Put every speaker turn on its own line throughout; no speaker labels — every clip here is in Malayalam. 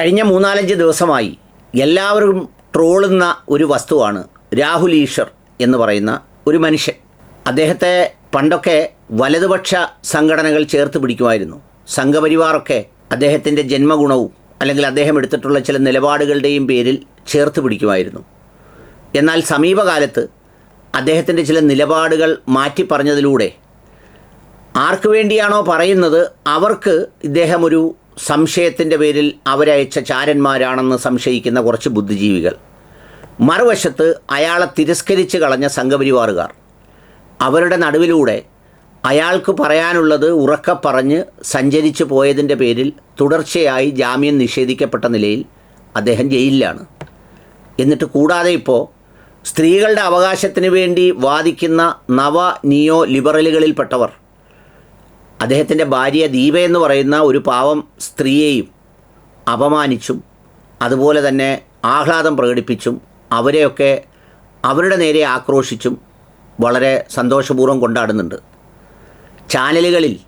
കഴിഞ്ഞ മൂന്നാലഞ്ച് ദിവസമായി എല്ലാവരും ട്രോളുന്ന ഒരു വസ്തുവാണ് രാഹുൽ ഈശ്വർ എന്ന് പറയുന്ന ഒരു മനുഷ്യൻ. അദ്ദേഹത്തെ പണ്ടൊക്കെ വലതുപക്ഷ സംഘടനകൾ ചേർത്ത് പിടിക്കുമായിരുന്നു. സംഘപരിവാറൊക്കെ അദ്ദേഹത്തിന്റെ ജന്മഗുണവും അല്ലെങ്കിൽ അദ്ദേഹം എടുത്തിട്ടുള്ള ചില നിലപാടുകളുടെയും പേരിൽ ചേർത്ത് പിടിക്കുമായിരുന്നു. എന്നാൽ സമീപകാലത്ത് അദ്ദേഹത്തിന്റെ ചില നിലപാടുകൾ മാറ്റി പറഞ്ഞതിലൂടെ ആർക്ക് വേണ്ടിയാണോ പറയുന്നത് അവർക്ക് ഇദ്ദേഹം ഒരു സംശയത്തിന്റെ പേരിൽ അവരയച്ച ചാരന്മാരാണെന്ന് സംശയിക്കുന്ന കുറച്ച് ബുദ്ധിജീവികൾ. മറുവശത്ത് അയാളെ തിരസ്കരിച്ച് കളഞ്ഞ സംഘപരിവാറുകാർ. അവരുടെ നടുവിലൂടെ അയാൾക്ക് പറയാനുള്ളത് ഉറക്കെ പറഞ്ഞ് സഞ്ചരിച്ചു പോയതിന്റെ പേരിൽ തുടർച്ചയായി ജാമ്യം നിഷേധിക്കപ്പെട്ട നിലയിൽ അദ്ദേഹം ജയിലിലാണ്. എന്നിട്ട് കൂടാതെ ഇപ്പോൾ സ്ത്രീകളുടെ അവകാശത്തിന് വേണ്ടി വാദിക്കുന്ന നവ നിയോ ലിബറലുകളിൽപ്പെട്ടവർ അദ്ദേഹത്തിന്റെ ഭാര്യ ദീപ എന്ന് പറയുന്ന ഒരു പാവം സ്ത്രീയെയും അപമാനിച്ചും അതുപോലെ തന്നെ ആഹ്ലാദം പ്രകടിപ്പിച്ചും അവരെയൊക്കെ അവരുടെ നേരെ ആക്രോശിച്ചും വളരെ സന്തോഷപൂർവം കൊണ്ടാടുന്നുണ്ട്. ചാനലുകളിൽ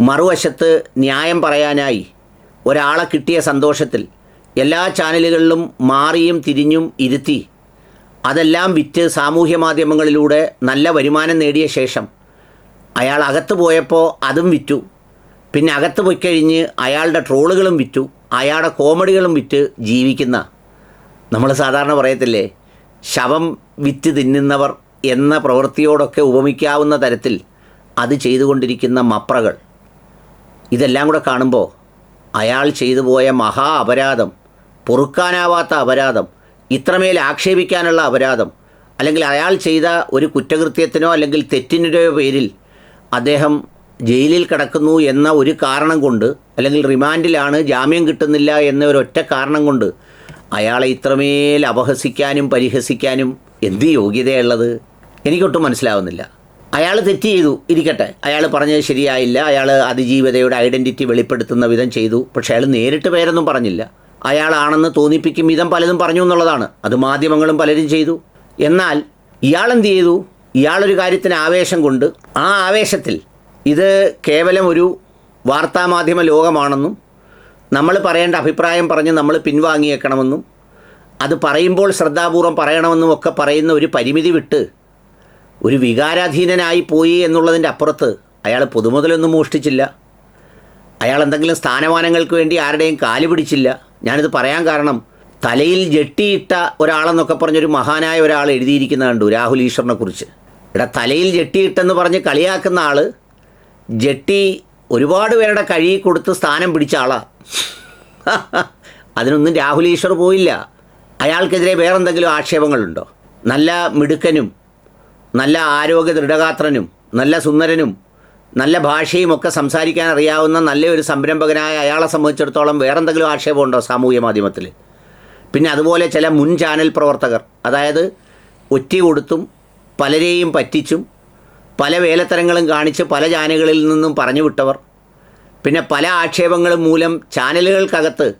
മറുവശത്ത് ന്യായം പറയാനായി ഒരാളെ കിട്ടിയ സന്തോഷത്തിൽ എല്ലാ ചാനലുകളിലും മാറിയും തിരിഞ്ഞും ഇരുത്തി അതെല്ലാം വിറ്റ് സാമൂഹ്യ മാധ്യമങ്ങളിലൂടെ നല്ല വരുമാനം നേടിയ ശേഷം അയാൾ അകത്ത് പോയപ്പോൾ അതും വിറ്റു. പിന്നെ അകത്ത് പോയി കഴിഞ്ഞ് അയാളുടെ ട്രോളുകളും വിറ്റു. അയാളുടെ കോമഡികളും വിറ്റ് ജീവിക്കുന്ന. നമ്മൾ സാധാരണ പറയത്തില്ലേ ശവം വിറ്റ് തിന്നുന്നവർ എന്ന പ്രവൃത്തിയോടൊക്കെ ഉപമിക്കാവുന്ന തരത്തിൽ അത് ചെയ്തുകൊണ്ടിരിക്കുന്ന മപ്രകൾ. ഇതെല്ലാം കൂടെ കാണുമ്പോൾ അയാൾ ചെയ്തു പോയ മഹാ അപരാധം പൊറുക്കാനാവാത്ത അപരാധം ഇത്രമേൽ ആക്ഷേപിക്കാനുള്ള അപരാധം അല്ലെങ്കിൽ അയാൾ ചെയ്ത ഒരു കുറ്റകൃത്യത്തിനോ അല്ലെങ്കിൽ തെറ്റിനോ പേരിൽ അദ്ദേഹം ജയിലിൽ കിടക്കുന്നു എന്ന ഒരു കാരണം കൊണ്ട് അല്ലെങ്കിൽ റിമാൻഡിലാണ് ജാമ്യം കിട്ടുന്നില്ല എന്ന ഒരൊറ്റ കാരണം കൊണ്ട് അയാളെ ഇത്രമേൽ അപഹസിക്കാനും പരിഹസിക്കാനും എന്ത് യോഗ്യതയുള്ളത് എനിക്കൊട്ടും മനസ്സിലാവുന്നില്ല. അയാൾ തെറ്റ് ചെയ്തു ഇരിക്കട്ടെ. അയാൾ പറഞ്ഞത് ശരിയായില്ല. അയാൾ അതിജീവിതയുടെ ഐഡന്റിറ്റി വെളിപ്പെടുത്തുന്ന വിധം ചെയ്തു. പക്ഷേ അയാൾ നേരിട്ട് പേരൊന്നും പറഞ്ഞില്ല. അയാളാണെന്ന് തോന്നിപ്പിക്കും വിധം പലതും പറഞ്ഞു എന്നുള്ളതാണ്. അത് മാധ്യമങ്ങളും പലരും ചെയ്തു. എന്നാൽ ഇയാൾ എന്ത് ചെയ്തു? ഇയാളൊരു കാര്യത്തിന് ആവേശം കൊണ്ട് ആ ആവേശത്തിൽ ഇത് കേവലം ഒരു വാർത്താമാധ്യമ ലോകമാണെന്നും നമ്മൾ പറയേണ്ട അഭിപ്രായം പറഞ്ഞ് നമ്മൾ പിൻവാങ്ങിയേക്കണമെന്നും അത് പറയുമ്പോൾ ശ്രദ്ധാപൂർവം പറയണമെന്നും ഒക്കെ പറയുന്ന ഒരു പരിമിതി വിട്ട് ഒരു വികാരാധീനനായി പോയി എന്നുള്ളതിന്റെ അപ്പുറത്ത് അയാൾ പൊതുമുതലൊന്നും മോഷ്ടിച്ചില്ല. അയാൾ എന്തെങ്കിലും സ്ഥാനമാനങ്ങൾക്ക് വേണ്ടി ആരുടെയും കാൽ പിടിച്ചില്ല. ഞാനിത് പറയാൻ കാരണം തലയിൽ ജെട്ടിയിട്ട ഒരാളെന്നൊക്കെ പറഞ്ഞൊരു മഹാനായ ഒരാൾ എഴുതിയിരിക്കുന്ന കണ്ടു രാഹുൽ ഈശ്വറിനെ കുറിച്ച്. എടാ തലയിൽ ജെട്ടിയിട്ടെന്ന് പറഞ്ഞ് കളിയാക്കുന്ന ആൾ ജെട്ടി ഒരുപാട് പേരുടെ കഴിയിൽ കൊടുത്ത് സ്ഥാനം പിടിച്ച ആളാ. അതിനൊന്നും രാഹുൽ ഈശ്വർ പോയില്ല. അയാൾക്കെതിരെ വേറെന്തെങ്കിലും ആക്ഷേപങ്ങളുണ്ടോ? നല്ല മിടുക്കനും നല്ല ആരോഗ്യ ദൃഢഗാത്രനും നല്ല സുന്ദരനും നല്ല ഭാഷയും ഒക്കെ സംസാരിക്കാൻ അറിയാവുന്ന നല്ലൊരു സംരംഭകനായ അയാളെ സംബന്ധിച്ചിടത്തോളം വേറെന്തെങ്കിലും ആക്ഷേപമുണ്ടോ സാമൂഹ്യ മാധ്യമത്തിൽ പിന്നെ അതുപോലെ ചില മുൻ ചാനൽ പ്രവർത്തകർ അതായത് ഒറ്റി കൊടുത്തും പലരെയും പറ്റിച്ചും പല വേലത്തരങ്ങളും കാണിച്ച് പല ചാനലുകളിൽ നിന്നും പറഞ്ഞു വിട്ടവർ. പിന്നെ പല ആക്ഷേപങ്ങളും മൂലം ചാനലുകൾക്കകത്ത്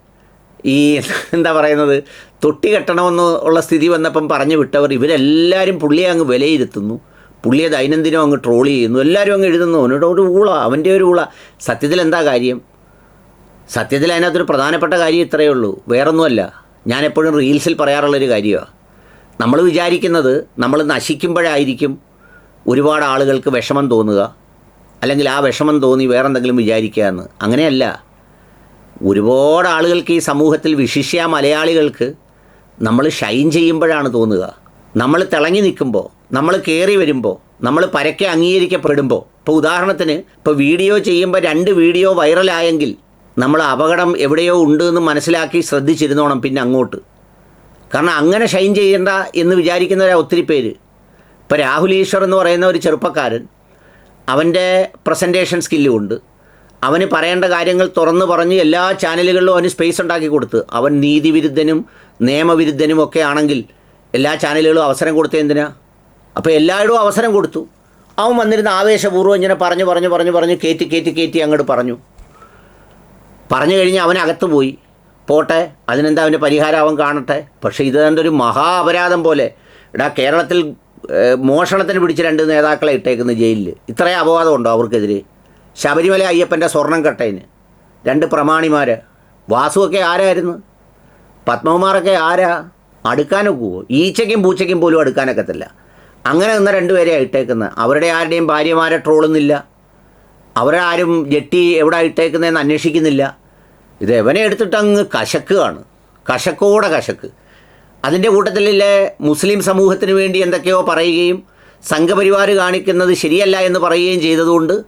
ഈ എന്താ പറയുന്നത് തൊട്ടി കെട്ടണമെന്ന് ഉള്ള സ്ഥിതി വന്നപ്പം പറഞ്ഞു വിട്ടവർ. ഇവരെല്ലാവരും പുള്ളിയെ അങ്ങ് വിലയിരുത്തുന്നു. പുള്ളിയെ ദൈനംദിനം അങ്ങ് ട്രോൾ ചെയ്യുന്നു. എല്ലാവരും അങ്ങ് എഴുതുന്നു. അവനോട് ഒരു ഊള അവന്റെ ഒരു ഊള. സത്യത്തിൽ എന്താ കാര്യം? സത്യത്തിൽ അതിനകത്തൊരു പ്രധാനപ്പെട്ട കാര്യം ഇത്രയേ ഉള്ളൂ. വേറൊന്നുമല്ല. ഞാനെപ്പോഴും റീൽസിൽ പറയാറുള്ളൊരു കാര്യമാണ് നമ്മൾ വിചാരിക്കുന്നത് നമ്മൾ നശിക്കുമ്പോഴായിരിക്കും ഒരുപാട് ആളുകൾക്ക് വിഷമം തോന്നുക. അല്ലെങ്കിൽ ആ വിഷമം തോന്നി വേറെന്തെങ്കിലും വിചാരിക്കുക എന്ന്. അങ്ങനെയല്ല. ഒരുപാട് ആളുകൾക്ക് ഈ സമൂഹത്തിൽ വിശിഷ്യ മലയാളികൾക്ക് നമ്മൾ ഷൈൻ ചെയ്യുമ്പോഴാണ് തോന്നുക. നമ്മൾ തിളങ്ങി നിൽക്കുമ്പോൾ നമ്മൾ കയറി വരുമ്പോൾ നമ്മൾ പരക്കെ അംഗീകരിക്കപ്പെടുമ്പോൾ. ഇപ്പോൾ ഉദാഹരണത്തിന് ഇപ്പോൾ വീഡിയോ ചെയ്യുമ്പോൾ രണ്ട് വീഡിയോ വൈറലായെങ്കിൽ നമ്മൾ അപകടം എവിടെയോ ഉണ്ട് എന്ന് മനസ്സിലാക്കി ശ്രദ്ധിച്ചിരുന്നോണം പിന്നെ അങ്ങോട്ട്. കാരണം അങ്ങനെ ഷൈൻ ചെയ്യേണ്ട എന്ന് വിചാരിക്കുന്നവരാ ഒത്തിരി പേര്. ഇപ്പോൾ രാഹുൽ ഈശ്വർ എന്ന് പറയുന്ന ഒരു ചെറുപ്പക്കാരൻ അവന്റെ പ്രസന്റേഷൻ സ്കില്ലും ഉണ്ട്. അവന് പറയേണ്ട കാര്യങ്ങൾ തുറന്നു പറഞ്ഞ് എല്ലാ ചാനലുകളിലും അവന് സ്പേസ് ഉണ്ടാക്കി കൊടുത്ത് അവൻ നീതിവിരുദ്ധനും നിയമവിരുദ്ധനും ഒക്കെ ആണെങ്കിൽ എല്ലാ ചാനലുകളും അവസരം കൊടുത്തത് എന്തിനാ? അപ്പോൾ എല്ലായിടവും അവസരം കൊടുത്തു. അവൻ വന്നിരുന്ന ആവേശപൂർവം ഇങ്ങനെ പറഞ്ഞു പറഞ്ഞു പറഞ്ഞു പറഞ്ഞു കയറ്റി കയറ്റി കയറ്റി അങ്ങോട്ട് പറഞ്ഞു. പറഞ്ഞു കഴിഞ്ഞ് അവൻ അകത്ത് പോയി. പോട്ടെ അതിനെന്താ അവന്റെ പരിഹാരം കാണട്ടെ? പക്ഷേ ഇത് തന്നെ ഒരു മഹാ അപരാധം പോലെ. എടാ കേരളത്തിൽ മോഷണത്തിന് പിടിച്ച് രണ്ട് നേതാക്കളെ ഇട്ടേക്കുന്ന ജയിലിൽ ഇത്രയും അപവാദം ഉണ്ടോ അവർക്കെതിരെ? ശബരിമല അയ്യപ്പന്റെ സ്വർണം കട്ടയിന്. രണ്ട് പ്രമാണിമാർ വാസുവൊക്കെ ആരായിരുന്നു? പത്മകുമാറൊക്കെ ആരാ? അടുക്കാനൊക്കുവോ ഈച്ചയ്ക്കും പൂച്ചയ്ക്കും പോലും അടുക്കാനൊക്കത്തില്ല. അങ്ങനെ നിന്ന രണ്ടുപേരെ ഇട്ടേക്കുന്നത് അവരുടെ ആരുടെയും ഭാര്യമാരെ ട്രോളുന്നില്ല. അവരാരും ജെട്ടി എവിടെ ഇട്ടേക്കുന്നതെന്ന് അന്വേഷിക്കുന്നില്ല. ഇത് എവനെ എടുത്തിട്ട് അങ്ങ് കശക്കുകയാണ്. കശക്കോടെ കശക്ക്. അതിന്റെ കൂട്ടത്തിലെ മുസ്ലിം സമൂഹത്തിന് വേണ്ടി എന്തൊക്കെയോ പറയുകയും സംഘപരിവാർ കാണിക്കുന്നത് ശരിയല്ല എന്ന് പറയുകയും ചെയ്തതുകൊണ്ട്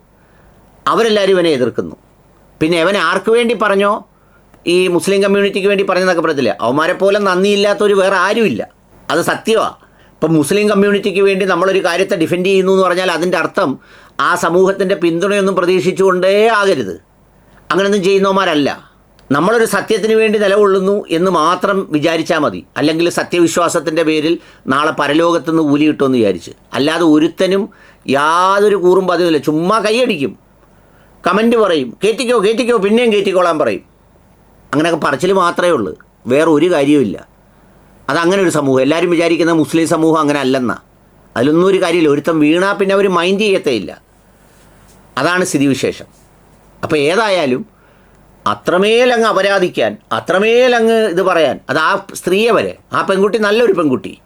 അവരെല്ലാവരും ഇവനെ എതിർക്കുന്നു. പിന്നെ അവൻ ആർക്ക് വേണ്ടി പറഞ്ഞോ? ഈ മുസ്ലിം കമ്മ്യൂണിറ്റിക്ക് വേണ്ടി പറഞ്ഞെന്നൊക്കെ പറയത്തില്ല? അവന്മാരെ പോലെ നന്ദിയില്ലാത്തൊരു വേറെ ആരുമില്ല. അത് സത്യമാണ് ഇപ്പം മുസ്ലിം കമ്മ്യൂണിറ്റിക്ക് വേണ്ടി നമ്മളൊരു കാര്യത്തെ ഡിഫെൻഡ് ചെയ്യുന്നു എന്ന് പറഞ്ഞാൽ അതിന്റെ അർത്ഥം ആ സമൂഹത്തിന്റെ പിന്തുണയൊന്നും പ്രതീക്ഷിച്ചുകൊണ്ടേ ആകരുത്. അങ്ങനെയൊന്നും ചെയ്യുന്നവന്മാരല്ല. നമ്മളൊരു സത്യത്തിന് വേണ്ടി നിലകൊള്ളുന്നു എന്ന് മാത്രം വിചാരിച്ചാൽ മതി. അല്ലെങ്കിൽ സത്യവിശ്വാസത്തിന്റെ പേരിൽ നാളെ പരലോകത്തുനിന്ന് ഊലി കിട്ടുമെന്ന് വിചാരിച്ച്. അല്ലാതെ ഒരുത്തനും യാതൊരു കൂറും പതിവില്ല ചുമ്മാ കൈയടിക്കും. കമന്റ് പറയും. കയറ്റിക്കോ കയറ്റിക്കോ പിന്നെയും കയറ്റിക്കോളാൻ പറയും. അങ്ങനെയൊക്കെ പറച്ചിൽ മാത്രമേ ഉള്ളൂ. വേറെ ഒരു കാര്യവുമില്ല അതങ്ങനെ ഒരു സമൂഹം. എല്ലാവരും വിചാരിക്കുന്ന മുസ്ലിം സമൂഹം അങ്ങനെ അല്ലെന്നാ. അതിലൊന്നും ഒരു കാര്യമില്ല. ഒരുത്തം വീണാൽ പിന്നെ അവർ മൈൻഡ് ചെയ്യത്തേയില്ല അതാണ് സ്ഥിതിവിശേഷം. അപ്പോൾ ഏതായാലും അത്രമേൽ അങ്ങ് അപരാധിക്കാൻ അത്രമേലങ്ങ് ഇത് പറയാൻ അത് ആ സ്ത്രീയെ വരെ ആ പെൺകുട്ടി നല്ലൊരു പെൺകുട്ടി.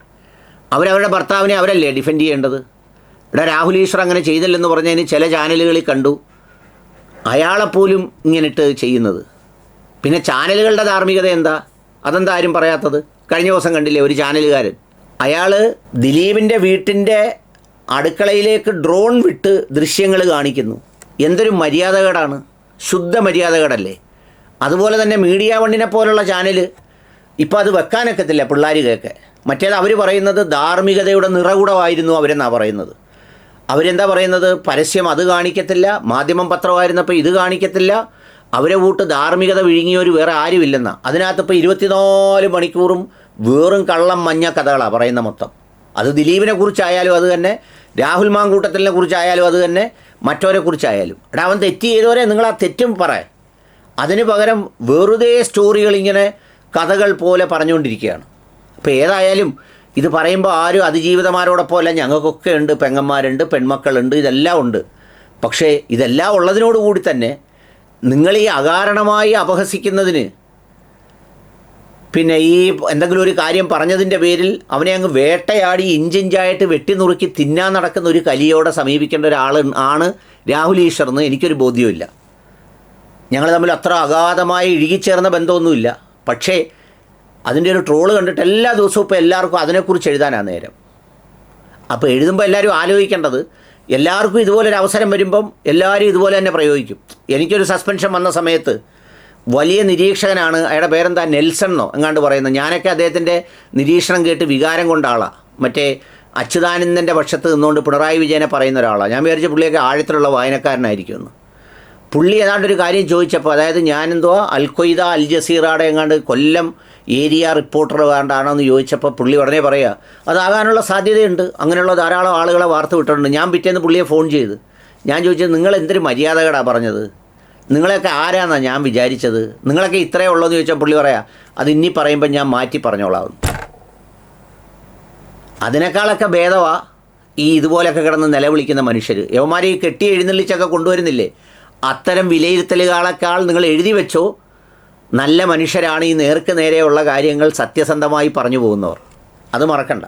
അവരവരുടെ ഭർത്താവിനെ അവരല്ലേ ഡിഫെൻഡ് ചെയ്യേണ്ടത്? ഇവിടെ രാഹുൽ ഈശ്വർ അങ്ങനെ ചെയ്തില്ലെന്ന് പറഞ്ഞതിന് ചില ചാനലുകളിൽ കണ്ടു. അയാളെപ്പോലും ഇങ്ങനിട്ട് ചെയ്യുന്നത്. പിന്നെ ചാനലുകളുടെ ധാർമ്മികത എന്താ? അതെന്താ ആരും പറയാത്തത്? കഴിഞ്ഞ ദിവസം കണ്ടില്ലേ ഒരു ചാനലുകാരൻ. അയാൾ ദിലീപിന്റെ വീട്ടിന്റെ അടുക്കളയിലേക്ക് ഡ്രോൺ വിട്ട് ദൃശ്യങ്ങൾ കാണിക്കുന്നു. എന്തൊരു മര്യാദകേടാണ്? ശുദ്ധ മര്യാദകേടല്ലേ അതുപോലെ തന്നെ മീഡിയ വണ്ണിനെ പോലുള്ള ചാനൽ ഇപ്പോൾ അത് വെക്കാനൊക്കത്തില്ല പിള്ളേർ കേൾക്കെ മറ്റേത് അവർ പറയുന്നത് ധാർമ്മികതയുടെ നിറകുടമായിരുന്നു അവരെന്നാണ് പറയുന്നത്. അവരെന്താ പറയുന്നത്? പരസ്യം അത് കാണിക്കത്തില്ല മാധ്യമം പത്രമായിരുന്നപ്പോൾ ഇത് കാണിക്കത്തില്ല അവരെ കൂട്ട് ധാർമ്മികത വിഴുങ്ങിയവർ വേറെ ആരുമില്ലെന്നാ. അതിനകത്തിപ്പോൾ ഇരുപത്തിനാല് മണിക്കൂറും വേറും കള്ളം മഞ്ഞ കഥകളാണ് പറയുന്ന മൊത്തം. അത് ദിലീപിനെ കുറിച്ചായാലും അത് തന്നെ രാഹുൽ മാങ്കൂട്ടത്തിനെ കുറിച്ചായാലും അത് തന്നെ മറ്റവരെ കുറിച്ചായാലും. എടാ അവൻ തെറ്റ് ചെയ്തവരെ നിങ്ങൾ ആ തെറ്റും പറ. അതിന് പകരം വെറുതെ സ്റ്റോറികൾ ഇങ്ങനെ കഥകൾ പോലെ പറഞ്ഞുകൊണ്ടിരിക്കുകയാണ്. അപ്പോൾ ഏതായാലും ഇത് പറയുമ്പോൾ ആരും അതിജീവിതമാരോടൊപ്പം അല്ല ഞങ്ങൾക്കൊക്കെ ഉണ്ട് പെങ്ങന്മാരുണ്ട് പെൺമക്കളുണ്ട് ഇതെല്ലാം ഉണ്ട്. പക്ഷേ ഇതെല്ലാം ഉള്ളതിനോട് കൂടി തന്നെ നിങ്ങൾ ഈ അകാരണമായി അപഹസിക്കുന്നതിന് പിന്നെ ഈ എന്തെങ്കിലും ഒരു കാര്യം പറഞ്ഞതിന്റെ പേരിൽ അവനെ അങ്ങ് വേട്ടയാടി ഇഞ്ചിഞ്ചായിട്ട് വെട്ടിനുറുക്കി തിന്നാൻ നടക്കുന്ന ഒരു കലിയോടെ സമീപിക്കേണ്ട ഒരാൾ ആണ് രാഹുൽ ഈശ്വർ എന്ന് എനിക്കൊരു ബോധ്യമില്ല ഞങ്ങൾ തമ്മിൽ അത്ര അഗാധമായി ഇഴുകിച്ചേർന്ന ബന്ധമൊന്നുമില്ല. പക്ഷേ അതിന്റെ ഒരു ട്രോൾ കണ്ടിട്ട് എല്ലാ ദിവസവും ഇപ്പോൾ എല്ലാവർക്കും അതിനെക്കുറിച്ച് എഴുതാനാണ് നേരം. അപ്പോൾ എഴുതുമ്പോൾ എല്ലാവരും ആലോചിക്കേണ്ടത് എല്ലാവർക്കും ഇതുപോലൊരു അവസരം വരുമ്പം എല്ലാവരും ഇതുപോലെ തന്നെ പ്രയോഗിക്കും. എനിക്കൊരു സസ്പെൻഷൻ വന്ന സമയത്ത് വലിയ നിരീക്ഷകനാണ് അയാളുടെ പേരെന്താ? നെൽസൺ എന്നോ എങ്ങാണ്ട് പറയുന്നത്. ഞാനൊക്കെ അദ്ദേഹത്തിന്റെ നിരീക്ഷണം കേട്ട് വികാരം കൊണ്ട ആളാണ് മറ്റേ അച്യുതാനന്ദന്റെ പക്ഷത്ത് നിന്നുകൊണ്ട് പിണറായി വിജയനെ പറയുന്ന ഒരാളാണ് ഞാൻ വിചാരിച്ച പുള്ളിയൊക്കെ ആഴത്തിലുള്ള വായനക്കാരനായിരിക്കുമെന്ന്. പുള്ളി ഏതാണ്ട് ഒരു കാര്യം ചോദിച്ചപ്പോൾ അതായത് ഞാനെന്തോ അൽ അൽഖ്വയ്ദ അൽ ജസീറയുടെ എങ്ങാണ്ട് കൊല്ലം ഏരിയ റിപ്പോർട്ടർ വേണ്ടാണോ എന്ന് ചോദിച്ചപ്പോൾ പുള്ളി ഉടനെ പറയുക അതാകാനുള്ള സാധ്യതയുണ്ട്. അങ്ങനെയുള്ള ധാരാളം ആളുകളെ വാർത്ത വിട്ടിട്ടുണ്ട്. ഞാൻ പിറ്റേന്ന് പുള്ളിയെ ഫോൺ ചെയ്ത്. ഞാൻ ചോദിച്ചത് നിങ്ങൾ എന്തൊരു മര്യാദകടാ പറഞ്ഞത്? നിങ്ങളെയൊക്കെ ആരാന്നാണ് ഞാൻ വിചാരിച്ചത്? നിങ്ങളൊക്കെ ഇത്രയേ ഉള്ളൂ എന്ന് ചോദിച്ചാൽ പുള്ളി പറയാം അത് ഇനി പറയുമ്പോൾ ഞാൻ മാറ്റി പറഞ്ഞോളാം. അതിനേക്കാളൊക്കെ ഭേദമാണ് ഈ ഇതുപോലെയൊക്കെ കിടന്ന് നിലവിളിക്കുന്ന മനുഷ്യർ യവന്മാരെ ഈ കെട്ടി എഴുന്നള്ളിച്ചൊക്കെ കൊണ്ടുവരുന്നില്ലേ? അത്തരം വിലയിരുത്തലുകളെക്കാൾ നിങ്ങൾ എഴുതി വെച്ചോ നല്ല മനുഷ്യരാണ് ഈ നേർക്ക് നേരെയുള്ള കാര്യങ്ങൾ സത്യസന്ധമായി പറഞ്ഞു പോകുന്നവർ. അത് മറക്കണ്ട.